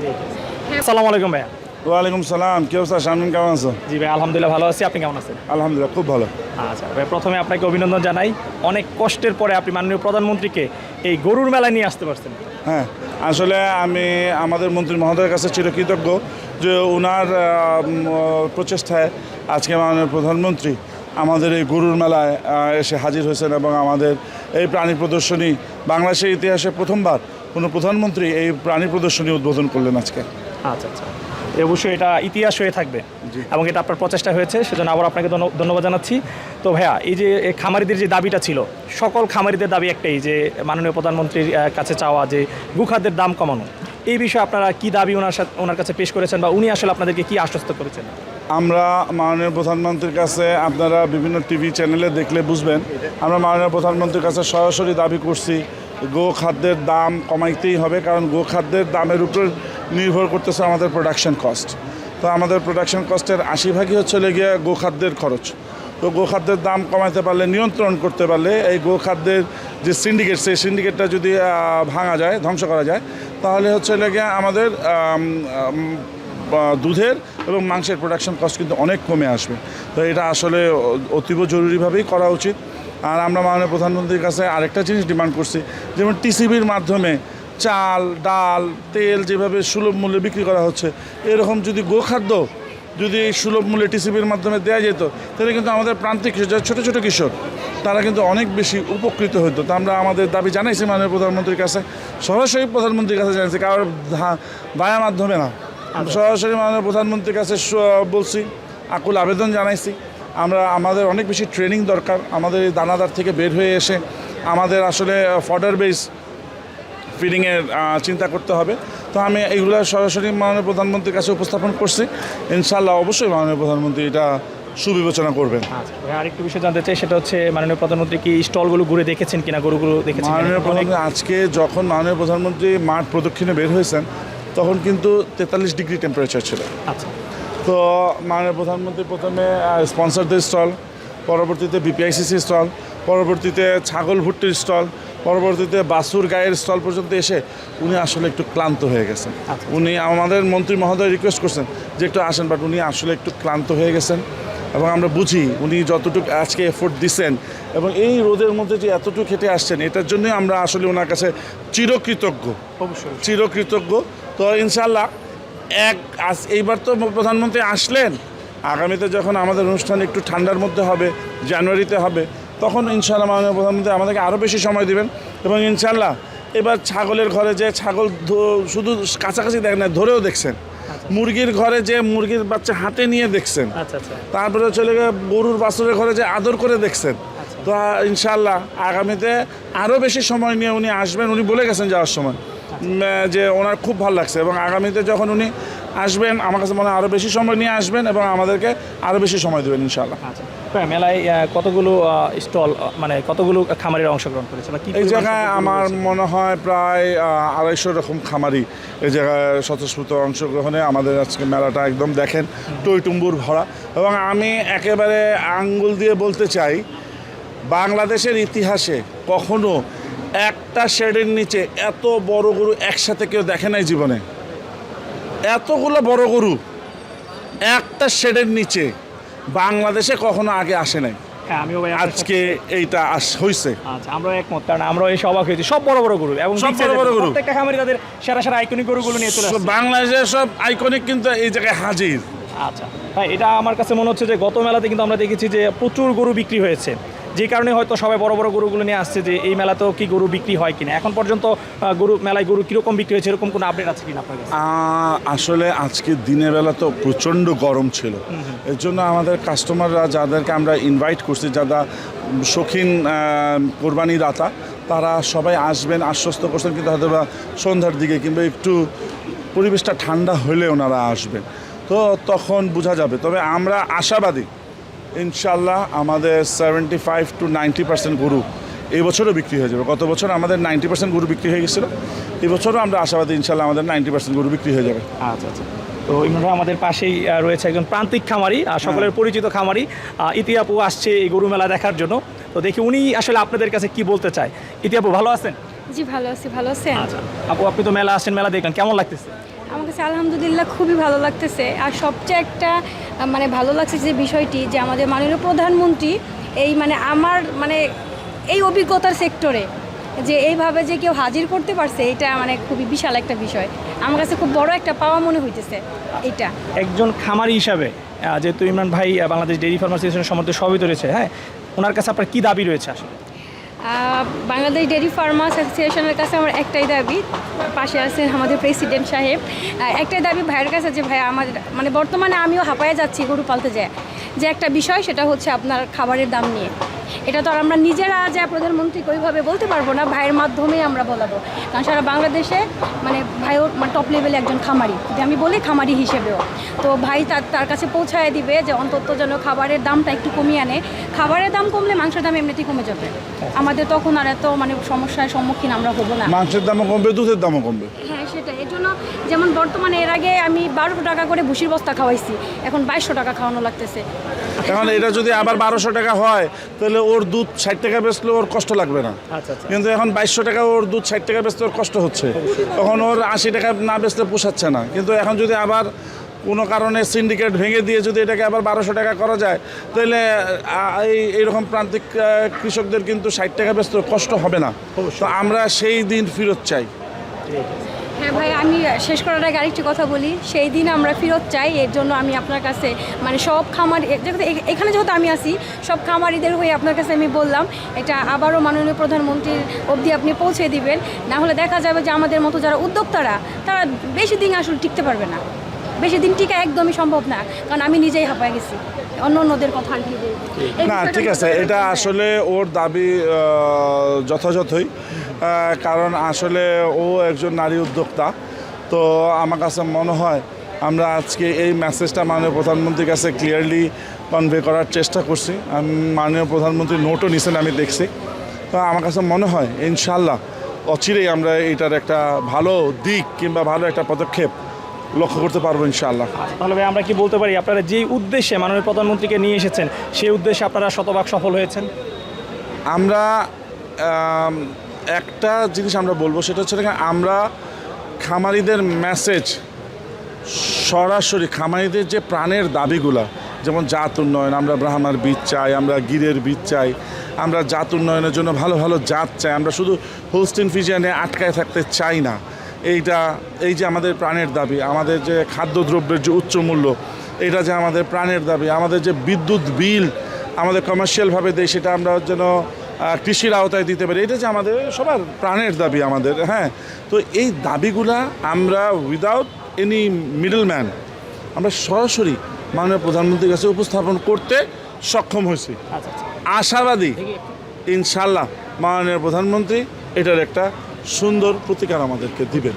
আসসালামু আলাইকুম ভাইয়া। ওয়ালাইকুম সালাম কি অবস্থা? শামিন কেমন আছো? জি ভাই আলহামদুলিল্লাহ ভালো আছি। আপনি কেমন আছেন? আলহামদুলিল্লাহ খুব ভালো। আচ্ছা ভাই প্রথমে আপনাকে অভিনন্দন জানাই। অনেক কষ্টের পরে আপনি মাননীয় প্রধানমন্ত্রীকে এই গরুর মেলায় নিয়ে আসতে পারছেন। হ্যাঁ আসলে আমি আমাদের মন্ত্রী মহোদয়ের কাছে চিরকৃতজ্ঞ যে ওনার প্রচেষ্টায় আজকে মাননীয় প্রধানমন্ত্রী আমাদের এই গরুর মেলায় এসে হাজির হয়েছেন এবং আমাদের এই প্রাণী প্রদর্শনী বাংলাদেশের ইতিহাসে প্রথমবার কোনো প্রধানমন্ত্রী এই প্রাণী প্রদর্শনী উদ্বোধন করলেন আজকে। আচ্ছা আচ্ছা। অবশ্যই এটা ইতিহাস হয়ে থাকবে এবং এটা আপনার প্রচেষ্টা হয়েছে সেজন্য আবার আপনাকে ধন্য- ধন্যবাদ জানাচ্ছি। তো ভাইয়া এই যে খামারিদের যে দাবিটা ছিল সকল খামারিদের দাবি একটাই যে মাননীয় প্রধানমন্ত্রীর কাছে চাওয়া যে গুখাদ্যের দাম কমানো। এই বিষয়ে আপনারা কি দাবি ওনার সাথে ওনার কাছে পেশ করেছেন বা উনি আসলে আপনাদেরকে কি আশ্বস্ত করেছেন? আমরা মাননীয় প্রধানমন্ত্রীর কাছে আপনারা বিভিন্ন টিভি চ্যানেলে দেখলে বুঝবেন আমরা মাননীয় প্রধানমন্ত্রীর কাছে সরাসরি দাবি করছি গো খাদ্যের দাম কমাইতেই হবে, কারণ গো খাদ্যের দামের উপর নির্ভর করতেছে আমাদের প্রোডাকশন কস্ট তো আমাদের প্রোডাকশন কস্টের আশি ভাগই হচ্ছে লেগে গো খাদ্যের খরচ। তো গো খাদ্যের দাম কমাইতে পারলে, নিয়ন্ত্রণ করতে পারলে, এই গো খাদ্যের যে সিন্ডিকেট সেই সিন্ডিকেটটা যদি ভাঙা যায়, ধ্বংস করা যায়, তাহলে হচ্ছে লেগে আমাদের দুধের এবং মাংসের প্রোডাকশন কস্ট কিন্তু অনেক কমে আসবে। তো এটা আসলে অতীব জরুরিভাবেই করা উচিত। আর আমরা মাননীয় প্রধানমন্ত্রীর কাছে আরেকটা জিনিস ডিমান্ড করছি যেমন টিসিবির মাধ্যমে চাল ডাল তেল যেভাবে সুলভ মূল্যে বিক্রি করা হচ্ছে এরকম যদি গোখাদ্য যদি এই সুলভ মূল্যে টিসিবির মাধ্যমে দেওয়া যেত তাহলে কিন্তু আমাদের প্রান্তিক কৃষক, যারা ছোটো ছোটো কৃষক তারা কিন্তু অনেক বেশি উপকৃত হতো। তা আমরা আমাদের দাবি জানাইছি মাননীয় প্রধানমন্ত্রীর কাছে সরাসরি প্রধানমন্ত্রীর কাছে জানাইছি কারোর ভায়া মাধ্যমে না। সরাসরি মাননীয় প্রধানমন্ত্রীর কাছে বলছি আকুল আবেদন জানাইছি। আমরা আমাদের অনেক বেশি ট্রেনিং দরকার। আমাদের এই দানাদার থেকে বের হয়ে এসে আমাদের আসলে ফডার বেস ফিডিংয়ের চিন্তা করতে হবে। তো আমি এইগুলো সরাসরি মাননীয় প্রধানমন্ত্রীর কাছে উপস্থাপন করছি। ইনশাল্লাহ অবশ্যই মাননীয় প্রধানমন্ত্রী এটা সুবিবেচনা করবেন। আচ্ছা আরেকটু বিষয় জানতে চাই সেটা হচ্ছে মাননীয় প্রধানমন্ত্রী কি স্টলগুলো ঘুরে দেখেছেন কিনা? গরুগুলো দেখেছেন মাননীয় প্রধানমন্ত্রী আজকে যখন মাননীয় প্রধানমন্ত্রী মাঠ প্রদক্ষিণে বের হয়েছেন তখন কিন্তু তেতাল্লিশ ডিগ্রি টেম্পারেচার ছিল। আচ্ছা। তো মাননীয় প্রধানমন্ত্রী প্রথমে স্পন্সরদের স্টল পরবর্তীতে বিপিআইসিসি স্টল পরবর্তীতে ছাগল ভুট্টির স্টল পরবর্তীতে বাসুর গায়ের স্টল পর্যন্ত এসে উনি আসলে একটু ক্লান্ত হয়ে গেছেন। আচ্ছা। উনি আমাদের মন্ত্রী মহোদয় রিকোয়েস্ট করছেন যে একটু আসেন বাট উনি আসলে একটু ক্লান্ত হয়ে গেছেন এবং আমরা বুঝি উনি যতটুকু আজকে এফোর্ট দিচ্ছেন এবং এই রোদের মধ্যে যে এতটুকু খেটে আসছেন এটার জন্যই আমরা আসলে ওনার কাছে চিরকৃতজ্ঞ। অবশ্যই। চিরকৃতজ্ঞ। তো ইনশাল্লাহ এক আজ এইবার তো প্রধানমন্ত্রী আসলেন। আগামীতে যখন আমাদের অনুষ্ঠান একটু ঠান্ডার মধ্যে হবে জানুয়ারিতে হবে তখন ইনশাল্লাহ মাননীয় প্রধানমন্ত্রী আমাদেরকে আরও বেশি সময় দিবেন এবং ইনশাল্লাহ এবার ছাগলের ঘরে যে ছাগল শুধু কাছাকাছি দেখেন না ধরেও দেখছেন। মুরগির ঘরে যে মুরগির বাচ্চা হাতে নিয়ে দেখছেন। আচ্ছা আচ্ছা। তারপরে চলে গিয়ে গরুর বাছুরের ঘরে যে আদর করে দেখছেন। তো ইনশাল্লাহ আগামীতে আরও বেশি সময় নিয়ে উনি আসবেন উনি বলে গেছেন যাওয়ার সময়। যে ওনার খুব ভালো লাগছে এবং আগামীতে যখন উনি আসবেন আমার কাছে মনে হয় আরও বেশি সময় নিয়ে আসবেন এবং আমাদেরকে আরও বেশি সময় দেবেন ইনশাল্লাহ আচ্ছা। মেলায় কতগুলো স্টল মানে কতগুলো খামারের অংশগ্রহণ করেছে এই জায়গায় আমার মনে হয় প্রায় আড়াইশো রকম খামারি এই জায়গায় স্বতঃস্ফূর্ত অংশগ্রহণে আমাদের আজকে মেলাটা একদম দেখেন টইটুম্বুর ভরা। এবং আমি একেবারে আঙ্গুল দিয়ে বলতে চাই বাংলাদেশের ইতিহাসে কখনো একটা শেডের নিচে এত বড় গরু একসাথে কেউ দেখে নাই জীবনে। এতগুলো বড় গরু একটা শেডের নিচে বাংলাদেশে কখনো আগে আসে নাই। হ্যাঁ আমিও ভাই আজকে এইটা আস হয়েছে আচ্ছা আমরা একমত কারণ আমরা এসে অবাক হয়েছি। সব বড় বড় গরু এবং সব বড় বড় গরু। প্রত্যেকটা খামারি তাদের সেরা সেরা আইকনিক গরুগুলো নিয়ে চলে আসছে। বাংলাদেশের সব আইকনিক কিন্তু এই জায়গায় হাজির। আচ্ছা ভাই এটা আমার কাছে মনে হচ্ছে যে গত মেলাতে কিন্তু আমরা দেখেছি যে প্রচুর গরু বিক্রি হয়েছে। যে কারণে হয়তো সবাই বড় বড় গরুগুলো নিয়ে আসছে যে এই মেলাতেও কি গরু বিক্রি হয় কিনা? এখন পর্যন্ত গরু মেলায় গরু কীরকম বিক্রি হয়েছে? এরকম কোনো আপডেট আছে কিনা আপনার কাছে? আসলে আজকে দিনের বেলা তো প্রচণ্ড গরম ছিল। এর জন্য আমাদের কাস্টমাররা যাদেরকে আমরা ইনভাইট করছি যারা শৌখিন কোরবানি দাতা তারা সবাই আসবেন আশ্বস্ত করছেন কিন্তু হয়তো বা সন্ধ্যার দিকে কিংবা একটু পরিবেশটা ঠান্ডা হলে ওনারা আসবেন। তো তখন বোঝা যাবে। তবে আমরা আশাবাদী ইনশাল্লাহ আমাদের seventy five to ninety percent গরু এই বছরও বিক্রি হয়ে যাবে। গত বছর আমাদের নাইনটি পার্সেন্ট গরু বিক্রি হয়ে গেছিল। এই বছরও আমরা আশাবাদী ইনশাল্লাহ আমাদের নাইনটি পার্সেন্ট গরু বিক্রি হয়ে যাবে। আচ্ছা আচ্ছা। তো ইমরান ভাই আমাদের পাশেই রয়েছে একজন প্রান্তিক খামারি আর সকলের পরিচিত খামারি। আহ, ইতিহাপু আসছে এই গরু মেলা দেখার জন্য। তো দেখি উনি আসলে আপনাদের কাছে কি বলতে চায়। ইতিহাপু ভালো আছেন? জি ভালো আছি ভালো আছেন? আচ্ছা। আপু আপনি তো মেলা আসছেন মেলা দেখলেন কেমন লাগতেছে? আমার কাছে আলহামদুলিল্লাহ খুবই ভালো লাগতেছে। আর সবচেয়ে একটা মানে ভালো লাগছে যে বিষয়টি, যে আমাদের মাননীয় প্রধানমন্ত্রী এই মানে আমার মানে এই অভিজ্ঞতার সেক্টরে যে এইভাবে যে কেউ হাজির করতে পারছে, এটা মানে খুবই বিশাল একটা বিষয়। আমার কাছে খুব বড় একটা পাওয়া মনে হইতেছে এটা। একজন খামারি হিসাবে যেহেতু ইমরান ভাই বাংলাদেশ ডেইরি ফার্মার অ্যাসোসিয়েশনের সম্বন্ধে সবই রয়েছে হ্যাঁ? ওনার কাছে আপনার কী দাবি রয়েছে আসলে? বাংলাদেশ ডেয়ারি ফার্মার্স অ্যাসোসিয়েশনের কাছে আমার একটাই দাবি, পাশে আছেন আমাদের প্রেসিডেন্ট সাহেব। একটাই দাবি ভাইয়ের কাছে যে ভাই আমার মানে বর্তমানে আমিও হাঁপায়ে যাচ্ছি গরু পালতে যায় যে একটা বিষয় সেটা হচ্ছে আপনার খাবারের দাম নিয়ে। এটা তো আর আমরা নিজেরা যা প্রধানমন্ত্রীকে ওইভাবে বলতে পারব না, ভাইয়ের মাধ্যমেই আমরা বলাবো। কারণ সারা বাংলাদেশে মানে ভাইও মানে টপ লেভেলে একজন খামারি। যে আমি বলি খামারি হিসেবেও, তো ভাই তার তার কাছে পৌঁছায় দিবে যে অন্তত যেন খাবারের দামটা একটু কমিয়ে আনে। খাবারের দাম কমলে মাংসের দাম এমনিতেই কমে যাবে। আমাদের তখন আর এত মানে সমস্যার সম্মুখীন আমরা হব না। মাংসের দামও কমবে দুধের দামও কমবে। হ্যাঁ সেটা এর জন্য যেমন বর্তমানে এর আগে আমি বারোশো টাকা করে ভুসির বস্তা খাওয়াইছি এখন বাইশশো টাকা খাওয়ানো লাগতেছে। এখন এটা যদি আবার বারোশো টাকা হয় তাহলে ওর দুধ ষাট টাকা বেচলে ওর কষ্ট লাগবে না। আচ্ছা আচ্ছা। কিন্তু এখন বাইশশো টাকা ওর দুধ ষাট টাকা বেচতে ওর কষ্ট হচ্ছে। তখন ওর আশি টাকা না বেচলে পোষাচ্ছে না। কিন্তু এখন যদি আবার কোনো কারণে সিন্ডিকেট ভেঙে দিয়ে যদি এটাকে আবার বারোশো টাকা করা যায় তাহলে এই এইরকম প্রান্তিক কৃষকদের কিন্তু ষাট টাকা ব্যস্ত কষ্ট হবে না। তো আমরা সেই দিন ফেরত চাই। হ্যাঁ ভাই আমি শেষ করার আগে আরেকটি কথা বলি। সেই দিন আমরা ফেরত চাই এর জন্য আমি আপনার কাছে মানে সব খামার যেহেতু এখানে যেহেতু আমি আছি সব খামারিদের হয়ে আপনার কাছে আমি বললাম এটা আবারও মাননীয় প্রধানমন্ত্রীর অবধি আপনি পৌঁছে দিবেন। না হলে দেখা যাবে যে আমাদের মতো যারা উদ্যোক্তারা তারা বেশি দিন আসলে টিকতে পারবে না। বেশি দিন টিকা একদমই সম্ভব না কারণ আমি নিজেই হাঁপায় গেছি। অন্য অন্যদের কথা আর কি না ঠিক আছে এটা আসলে ওর দাবি যথাযথই কারণ আসলে ও একজন নারী উদ্যোক্তা। তো আমার কাছে মনে হয় আমরা আজকে এই মেসেজটা মাননীয় প্রধানমন্ত্রীর কাছে ক্লিয়ারলি কনভে করার চেষ্টা করছি। আমি মাননীয় প্রধানমন্ত্রী নোটও নিছেন আমি দেখছি। তো আমার কাছে মনে হয় ইনশাল্লাহ অচিরেই আমরা এটার একটা ভালো দিক কিংবা ভালো একটা পদক্ষেপ লক্ষ্য করতে পারব ইনশাল্লাহ তাহলে ভাই আমরা কি বলতে পারি আপনারা যেই উদ্দেশ্যে মাননীয় প্রধানমন্ত্রীকে নিয়ে এসেছেন সেই উদ্দেশ্যে আপনারা শতভাগ সফল হয়েছেন? আমরা একটা জিনিস আমরা বলব সেটা হচ্ছে যে আমরা খামারিদের মেসেজ সরাসরি খামারিদের যে প্রাণের দাবিগুলা যেমন জাত উন্নয়ন আমরা ব্রাহ্মার বীজ চাই আমরা গিরের বীজ চাই আমরা জাত উন্নয়নের জন্য ভালো ভালো জাত চাই আমরা শুধু হোলস্টিন ফিজিয়ানে আটকায় থাকতে চাই না। এইটা এই যে আমাদের প্রাণের দাবি আমাদের যে খাদ্যদ্রব্যের যে উচ্চ মূল্য এটা যে আমাদের প্রাণের দাবি আমাদের যে বিদ্যুৎ বিল আমাদের কমার্শিয়ালভাবে দেয় সেটা আমরা যেন কৃষির আওতায় দিতে পারি এটা যে আমাদের সবার প্রাণের দাবি আমাদের হ্যাঁ। তো এই দাবিগুলা আমরা উইদাউট এনি মিডল ম্যান আমরা সরাসরি মাননীয় প্রধানমন্ত্রীর কাছে উপস্থাপন করতে সক্ষম হয়েছি। আচ্ছা আচ্ছা। আশাবাদী ইনশাল্লাহ মাননীয় প্রধানমন্ত্রী এটার একটা সুন্দর প্রতিকার আমাদেরকে দিবেন।